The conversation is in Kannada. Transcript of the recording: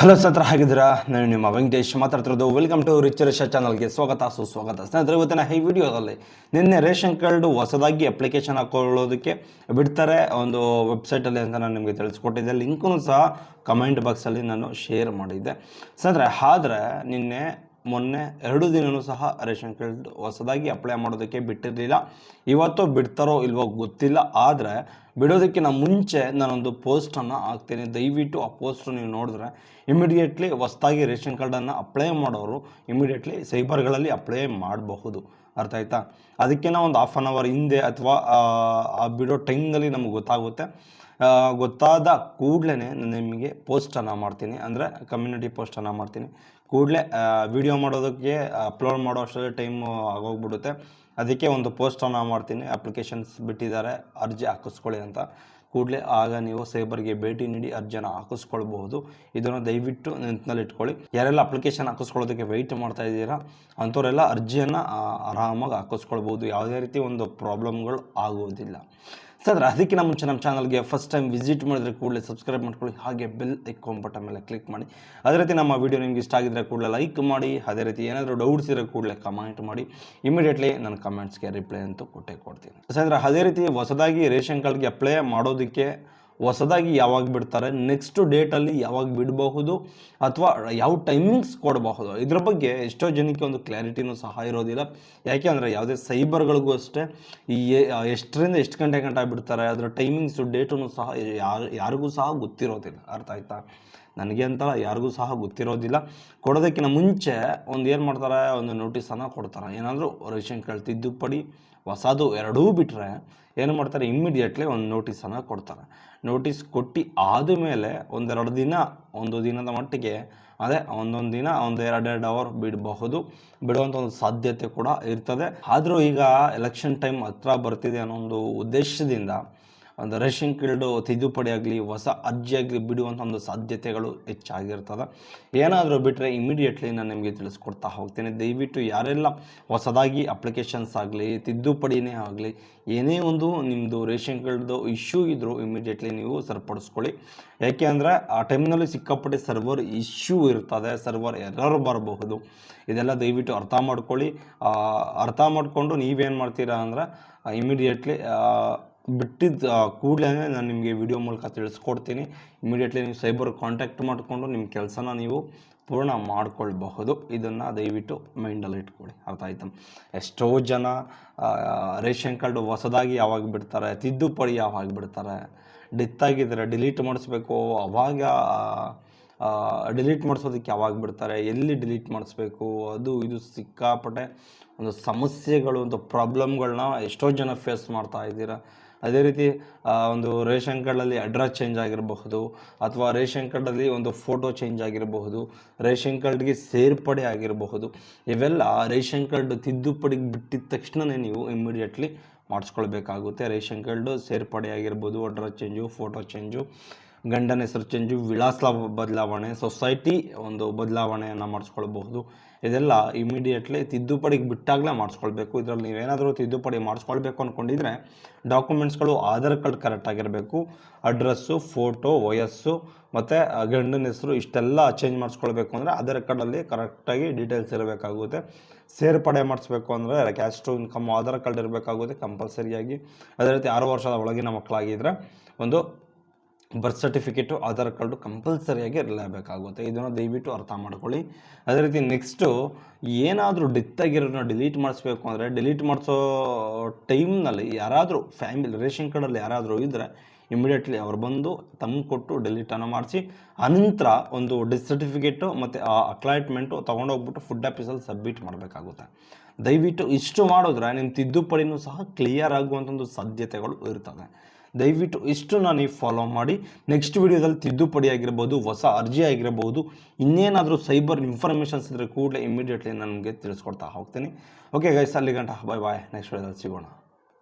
ಹಲೋ ಸತ್ರ ಹಾಗಿದ್ದೀರಾ? ನಾನು ನಿಮ್ಮ ವೆಂಕಟೇಶ್ ಮಾತಾಡ್ತಿರೋದು. ವೆಲ್ಕಮ್ ಟು ರಿಚ್ ರೇಷ ಚಾನಲ್ಗೆ ಸ್ವಾಗತ, ಸುಸ್ವಾಗತ. ಸ್ನೇಹಿತರೆ, ಇವತ್ತಿನ ಈ ವಿಡಿಯೋದಲ್ಲಿ ನಿನ್ನೆ ರೇಷನ್ ಕಾರ್ಡ್ ಹೊಸದಾಗಿ ಅಪ್ಲಿಕೇಶನ್ ಹಾಕೊಳ್ಳೋದಕ್ಕೆ ಬಿಡ್ತಾರೆ ಒಂದು ವೆಬ್ಸೈಟಲ್ಲಿ ಅಂತ ನಾನು ನಿಮಗೆ ತಿಳಿಸ್ಕೊಟ್ಟಿದ್ದೆ. ಲಿಂಕನ್ನು ಸಹ ಕಮೆಂಟ್ ಬಾಕ್ಸಲ್ಲಿ ನಾನು ಶೇರ್ ಮಾಡಿದ್ದೆ. ಸ್ನೇಹಿತರೆ, ಆದರೆ ನಿನ್ನೆ, ಮೊನ್ನೆ ಎರಡು ದಿನವೂ ಸಹ ರೇಷನ್ ಕಾರ್ಡ್ ಹೊಸದಾಗಿ ಅಪ್ಲೈ ಮಾಡೋದಕ್ಕೆ ಬಿಟ್ಟಿರಲಿಲ್ಲ. ಇವತ್ತು ಬಿಡ್ತಾರೋ ಇಲ್ವೋ ಗೊತ್ತಿಲ್ಲ. ಆದರೆ ಬಿಡೋದಕ್ಕಿಂತ ಮುಂಚೆ ನಾನೊಂದು ಪೋಸ್ಟನ್ನು ಹಾಕ್ತೀನಿ. ದಯವಿಟ್ಟು ಆ ಪೋಸ್ಟ್ ನೀವು ನೋಡಿದ್ರೆ ಇಮಿಡಿಯೇಟ್ಲಿ ಹೊಸ್ದಾಗಿ ರೇಷನ್ ಕಾರ್ಡನ್ನು ಅಪ್ಲೈ ಮಾಡೋರು ಇಮಿಡಿಯೇಟ್ಲಿ ಸೈಬರ್ಗಳಲ್ಲಿ ಅಪ್ಲೈ ಮಾಡಬಹುದು. ಅರ್ಥ ಆಯ್ತಾ? ಅದಕ್ಕಿಂತ ಒಂದು ಹಾಫ್ ಆನ್ ಅವರ್ ಹಿಂದೆ ಅಥವಾ, ಆ ಬಿಡೋ ಟೈಮ್ನಲ್ಲಿ ನಮಗೆ ಗೊತ್ತಾಗುತ್ತೆ. ಗೊತ್ತಾದ ಕೂಡಲೇ ನಾನು ನಿಮಗೆ ಪೋಸ್ಟನ್ನು ಮಾಡ್ತೀನಿ. ಅಂದರೆ ಕಮ್ಯುನಿಟಿ ಪೋಸ್ಟನ್ನು ಮಾಡ್ತೀನಿ. ಕೂಡಲೇ ವಿಡಿಯೋ ಮಾಡೋದಕ್ಕೆ ಅಪ್ಲೋಡ್ ಮಾಡೋ ಅಷ್ಟರಲ್ಲಿ ಟೈಮು ಆಗೋಗ್ಬಿಡುತ್ತೆ. ಅದಕ್ಕೆ ಒಂದು ಪೋಸ್ಟನ್ನು ಮಾಡ್ತೀನಿ. ಅಪ್ಲಿಕೇಶನ್ಸ್ ಬಿಟ್ಟಿದ್ದಾರೆ. ಅರ್ಜಿ ಹಾಕಿಸ್ಕೊಳ್ಳಿ ಅಂತ. ಕೂಡಲೇ ಆಗ ನೀವು ಸೈಬರ್ಗೆ ಭೇಟಿ ನೀಡಿ ಅರ್ಜಿಯನ್ನು ಹಾಕಿಸ್ಕೊಳ್ಬಹುದು. ಇದನ್ನು ದಯವಿಟ್ಟು ನೆನಪಿನಲ್ಲಿ ಇಟ್ಕೊಳ್ಳಿ. ಯಾರೆಲ್ಲ ಅಪ್ಲಿಕೇಶನ್ ಹಾಕಿಸ್ಕೊಳ್ಳೋದಕ್ಕೆ ವೆಯ್ಟ್ ಮಾಡ್ತಾ ಇದ್ದೀರಾ, ಅಂಥವರೆಲ್ಲ ಅರ್ಜಿಯನ್ನು ಆರಾಮಾಗಿ ಹಾಕಿಸ್ಕೊಳ್ಬೋದು ಯಾವುದೇ ರೀತಿ ಒಂದು ಪ್ರಾಬ್ಲಮ್ಗಳು ಆಗೋದಿಲ್ಲ ಸರ್ ಅದಕ್ಕೆ ಮುಂಚೆ ನಮ್ಮ ಚಾನಲ್ಗೆ ಫಸ್ಟ್ ಟೈಮ್ ವಿಸಿಟ್ ಮಾಡಿದ್ರೆ ಕೂಡಲೇ ಸಬ್ಸ್ಕ್ರೈಬ್ ಮಾಡ್ಕೊಳ್ಳಿ. ಹಾಗೆ ಬೆಲ್ ಐಕಾನ್ ಬಟನ್ ಮೇಲೆ ಕ್ಲಿಕ್ ಮಾಡಿ. ಅದೇ ರೀತಿ ನಮ್ಮ ವಿಡಿಯೋ ನಿಮ್ಗೆ ಇಷ್ಟ ಆಗಿದ್ರೆ ಕೂಡಲೇ ಲೈಕ್ ಮಾಡಿ. ಅದೇ ರೀತಿ ಏನಾದರೂ ಡೌಟ್ಸ್ ಇರೋ ಕೂಡಲೇ ಕಮೆಂಟ್ ಮಾಡಿ. ಇಮಿಡಿಯೇಟ್ಲಿ ನನ್ನ ಕಮೆಂಟ್ಸ್ಗೆ ರಿಪ್ಲೈ ಅಂತೂ ಕೊಟ್ಟೇ ಕೊಡ್ತೀನಿ. ಸರ್, ಅದೇ ರೀತಿ ಹೊಸದಾಗಿ ರೇಷನ್ ಕಾರ್ಡ್ಗೆ ಅಪ್ಲೈ ಮಾಡೋದಕ್ಕೆ ಹೊಸದಾಗಿ ಯಾವಾಗ ಬಿಡ್ತಾರೆ ನೆಕ್ಸ್ಟ್ ಡೇಟಲ್ಲಿ ಯಾವಾಗ ಬಿಡಬಹುದು, ಅಥವಾ ಯಾವ ಟೈಮಿಂಗ್ಸ್ ಕೊಡಬಹುದು. ಇದ್ರ ಬಗ್ಗೆ ಎಷ್ಟೋ ಜನಕ್ಕೆ ಒಂದು ಕ್ಲಾರಿಟಿನೂ ಸಹ ಇರೋದಿಲ್ಲ. ಯಾಕೆ ಅಂದರೆ ಯಾವುದೇ ಸೈಬರ್ಗಳಿಗೂ ಅಷ್ಟೇ, ಈ ಎಷ್ಟರಿಂದ ಎಷ್ಟು ಗಂಟೆ ಗಂಟೆ ಬಿಡ್ತಾರೆ, ಅದರ ಟೈಮಿಂಗ್ಸು ಡೇಟನ್ನು ಸಹ ಯಾರು, ಯಾರಿಗೂ ಸಹ ಗೊತ್ತಿರೋದಿಲ್ಲ. ಅರ್ಥ ಆಯ್ತಾ? ನನಗೆ ಅಂತ ಯಾರಿಗೂ ಸಹ ಗೊತ್ತಿರೋದಿಲ್ಲ. ಕೊಡೋದಕ್ಕಿಂತ ಮುಂಚೆ ಒಂದು ಏನು ಮಾಡ್ತಾರೆ, ಒಂದು ನೋಟಿಸನ್ನು ಕೊಡ್ತಾರೆ. ಏನಾದರೂ ರೇಷನ್ ಕಾರ್ಡ್ ತಿದ್ದುಪಡಿ ಹೊಸದು ಎರಡೂ ಬಿಟ್ಟರೆ ಏನು ಮಾಡ್ತಾರೆ ಇಮ್ಮಿಡಿಯೇಟ್ಲಿ ಒಂದು ನೋಟಿಸನ್ನು ಕೊಡ್ತಾರೆ. ನೋಟಿಸ್ ಕೊಟ್ಟು ಆದಮೇಲೆ ಒಂದೆರಡು ದಿನ, ಒಂದು ದಿನದ ಮಟ್ಟಿಗೆ ಅದೇ ಒಂದೊಂದು ದಿನ, ಒಂದು ಎರಡೆರಡು ಅವರ್ ಬಿಡಬಹುದು. ಬಿಡುವಂಥ ಒಂದು ಸಾಧ್ಯತೆ ಕೂಡ ಇರ್ತದೆ. ಆದರೂ ಈಗ ಎಲೆಕ್ಷನ್ ಟೈಮ್ ಹತ್ರ ಬರ್ತಿದೆ ಅನ್ನೋ ಒಂದು ಉದ್ದೇಶದಿಂದ ಒಂದು ರೇಷನ್ ಕೀಲ್ಡು ತಿದ್ದುಪಡಿ ಆಗಲಿ, ಹೊಸ ಅರ್ಜಿ ಆಗಲಿ ಬಿಡುವಂಥ ಒಂದು ಸಾಧ್ಯತೆಗಳು ಹೆಚ್ಚಾಗಿರ್ತದೆ. ಏನಾದರೂ ಬಿಟ್ಟರೆ ಇಮಿಡಿಯೇಟ್ಲಿ ನಾನು ನಿಮಗೆ ತಿಳಿಸ್ಕೊಡ್ತಾ ಹೋಗ್ತೀನಿ. ದಯವಿಟ್ಟು ಯಾರೆಲ್ಲ ಹೊಸದಾಗಿ ಅಪ್ಲಿಕೇಶನ್ಸ್ ಆಗಲಿ, ತಿದ್ದುಪಡಿನೇ ಆಗಲಿ, ಏನೇ ಒಂದು ನಿಮ್ಮದು ರೇಷನ್ ಕಾರ್ಡ್ದು ಇಶ್ಯೂ ಇದ್ದರೂ ಇಮಿಡಿಯೇಟ್ಲಿ ನೀವು ಸರಿಪಡಿಸ್ಕೊಳ್ಳಿ. ಯಾಕೆ ಅಂದರೆ ಆ ಟೈಮ್ನಲ್ಲಿ ಸಿಕ್ಕಾಪಟ್ಟೆ ಸರ್ವರ್ ಇಶ್ಯೂ ಇರ್ತದೆ. ಸರ್ವರ್ ಎರರ್ ಬರಬಹುದು. ಇದೆಲ್ಲ ದಯವಿಟ್ಟು ಅರ್ಥ ಮಾಡ್ಕೊಳ್ಳಿ. ಅರ್ಥ ಮಾಡಿಕೊಂಡು ನೀವೇನು ಮಾಡ್ತೀರಾ ಅಂದರೆ ಇಮಿಡಿಯೇಟ್ಲಿ ಬಿಟ್ಟಿದ್ದ ಕೂಡಲೇ ನಾನು ನಿಮಗೆ ವಿಡಿಯೋ ಮೂಲಕ ತಿಳಿಸ್ಕೊಡ್ತೀನಿ. ಇಮಿಡಿಯೇಟ್ಲಿ ನೀವು ಸೈಬರ್ ಕಾಂಟ್ಯಾಕ್ಟ್ ಮಾಡಿಕೊಂಡು ನಿಮ್ಮ ಕೆಲಸನ ನೀವು ಪೂರ್ಣ ಮಾಡಿಕೊಳ್ಬಹುದು. ಇದನ್ನು ದಯವಿಟ್ಟು ಮೈಂಡಲ್ಲಿ ಇಟ್ಕೊಳ್ಳಿ. ಅರ್ಥ ಆಯ್ತಾ? ಎಷ್ಟೋ ಜನ ರೇಷನ್ ಕಾರ್ಡು ಹೊಸದಾಗಿ ಯಾವಾಗ ಬಿಡ್ತಾರೆ, ತಿದ್ದುಪಡಿ ಯಾವಾಗ ಬಿಡ್ತಾರೆ ಡೆತ್ ಆಗಿದ್ದರೆ ಡಿಲೀಟ್ ಮಾಡಿಸ್ಬೇಕು, ಅವಾಗ ಡಿಲೀಟ್ ಮಾಡಿಸೋದಕ್ಕೆ ಯಾವಾಗ ಬಿಡ್ತಾರೆ, ಎಲ್ಲಿ ಡಿಲೀಟ್ ಮಾಡಿಸ್ಬೇಕು, ಅದು ಇದು ಸಿಕ್ಕಾಪಟ್ಟೆ ಒಂದು ಸಮಸ್ಯೆಗಳು, ಒಂದು ಪ್ರಾಬ್ಲಮ್ಗಳನ್ನ ಎಷ್ಟೋ ಜನ ಫೇಸ್ ಮಾಡ್ತಾ ಇದ್ದೀರಾ. ಅದೇ ರೀತಿ ಒಂದು ರೇಷನ್ ಕಾರ್ಡಲ್ಲಿ ಅಡ್ರೆಸ್ ಚೇಂಜ್ ಆಗಿರಬಹುದು, ಅಥವಾ ರೇಷನ್ ಕಾರ್ಡಲ್ಲಿ ಒಂದು ಫೋಟೋ ಚೇಂಜ್ ಆಗಿರಬಹುದು, ರೇಷನ್ ಕಾರ್ಡ್ಗೆ ಸೇರ್ಪಡೆ ಆಗಿರಬಹುದು, ಇವೆಲ್ಲ ರೇಷನ್ ಕಾರ್ಡ್ ತಿದ್ದುಪಡಿಗೆ ಬಿಟ್ಟಿದ ತಕ್ಷಣವೇ ನೀವು ಇಮ್ಮಿಡಿಯೇಟ್ಲಿ ಮಾಡಿಸ್ಕೊಳ್ಬೇಕಾಗುತ್ತೆ. ರೇಷನ್ ಕಾರ್ಡು ಸೇರ್ಪಡೆ ಆಗಿರ್ಬೋದು ಅಡ್ರೆಸ್ ಚೇಂಜು, ಫೋಟೋ ಚೇಂಜು. ಗಂಡನ ಹೆಸರು ಚೇಂಜು, ವಿಳಾಸ ಬದಲಾವಣೆ, ಸೊಸೈಟಿ ಒಂದು ಬದಲಾವಣೆಯನ್ನು ಮಾಡಿಸ್ಕೊಳ್ಬಹುದು. ಇದೆಲ್ಲ ಇಮಿಡಿಯೇಟ್ಲಿ ತಿದ್ದುಪಡಿಗೆ ಬಿಟ್ಟಾಗಲೇ ಮಾಡಿಸ್ಕೊಳ್ಬೇಕು. ಇದರಲ್ಲಿ ನೀವೇನಾದರೂ ತಿದ್ದುಪಡಿ ಮಾಡಿಸ್ಕೊಳ್ಬೇಕು ಅಂದ್ಕೊಂಡಿದ್ರೆ ಡಾಕ್ಯುಮೆಂಟ್ಸ್ಗಳು ಆಧಾರ್ ಕಾರ್ಡ್ ಕರೆಕ್ಟ್ ಆಗಿರಬೇಕು. ಅಡ್ರೆಸ್ಸು ಫೋಟೋ ವಯಸ್ಸು ಮತ್ತು ಗಂಡನ ಹೆಸರು ಇಷ್ಟೆಲ್ಲ ಚೇಂಜ್ ಮಾಡಿಸ್ಕೊಳ್ಬೇಕು ಅಂದರೆ ಆಧಾರ್ ಕಾರ್ಡಲ್ಲಿ ಕರೆಕ್ಟಾಗಿ ಡೀಟೇಲ್ಸ್ ಇರಬೇಕಾಗುತ್ತೆ. ಸೇರ್ಪಡೆ ಮಾಡಿಸ್ಬೇಕು ಅಂದರೆ cash to income Aadhaar card ಇರಬೇಕಾಗುತ್ತೆ ಕಂಪಲ್ಸರಿಯಾಗಿ ಅದೇ ರೀತಿ ಆರು ವರ್ಷದ ಒಳಗಿನ ಮಕ್ಕಳಾಗಿದ್ದರೆ ಒಂದು ಬರ್ತ್ ಸರ್ಟಿಫಿಕೇಟು ಆಧಾರ್ ಕಾರ್ಡು ಕಂಪಲ್ಸರಿಯಾಗಿ ಇರಲೇಬೇಕಾಗುತ್ತೆ. ಇದನ್ನು ದಯವಿಟ್ಟು ಅರ್ಥ ಮಾಡ್ಕೊಳ್ಳಿ. ಅದೇ ರೀತಿ ನೆಕ್ಸ್ಟು ಏನಾದರೂ ಡೆತ್ ಆಗಿರೋದನ್ನ ಡಿಲೀಟ್ ಮಾಡಿಸ್ಬೇಕು ಅಂದರೆ ಡಿಲೀಟ್ ಮಾಡಿಸೋ ಟೈಮ್ನಲ್ಲಿ ಯಾರಾದರೂ ಫ್ಯಾಮಿಲಿ ರೇಷನ್ ಕಾರ್ಡಲ್ಲಿ ಯಾರಾದರೂ ಇದ್ದರೆ ಇಮಿಡಿಯೇಟ್ಲಿ ಅವ್ರು ಬಂದು ತಮ್ಮ ಕೊಟ್ಟು ಡಿಲೀಟನ್ನು ಮಾಡಿಸಿ, ಅನಂತರ ಒಂದು ಡೆತ್ ಸರ್ಟಿಫಿಕೇಟು ಮತ್ತು ಆ ಅಕ್ಲಾಯ್ಟ್ಮೆಂಟು ತೊಗೊಂಡೋಗ್ಬಿಟ್ಟು ಫುಡ್ ಆಫೀಸಲ್ಲಿ ಸಬ್ಮಿಟ್ ಮಾಡಬೇಕಾಗುತ್ತೆ. ದಯವಿಟ್ಟು ಇಷ್ಟು ಮಾಡಿದ್ರೆ ನಿಮ್ಮ ತಿದ್ದುಪಡಿನೂ ಸಹ ಕ್ಲಿಯರ್ ಆಗುವಂಥ ಒಂದು ಸಾಧ್ಯತೆಗಳು ಇರ್ತದೆ. ದಯವಿಟ್ಟು ನಾನು ನೀವು ಫಾಲೋ ಮಾಡಿ. ನೆಕ್ಸ್ಟ್ ವಿಡಿಯೋದಲ್ಲಿ ತಿದ್ದುಪಡಿ ಆಗಿರ್ಬೋದು, ಹೊಸ ಅರ್ಜಿ ಆಗಿರಬಹುದು ಇನ್ನೇನಾದರೂ ಸೈಬರ್ ಇನ್ಫಾರ್ಮೇಷನ್ಸ್ ಇದ್ದರೆ ಕೂಡಲೇ ಇಮಿಡಿಯೇಟ್ಲಿ ನನಗೆ ತಿಳಿಸ್ಕೊಡ್ತಾ ಹೋಗ್ತೀನಿ. ಓಕೆ ಗೈಸ್ ಅಲ್ಲಿ ಗಂಟ ಬಾಯ್ ಬಾಯ್ ನೆಕ್ಸ್ಟ್ ವಿಡಿಯೋದಲ್ಲಿ ಸಿಗೋಣ.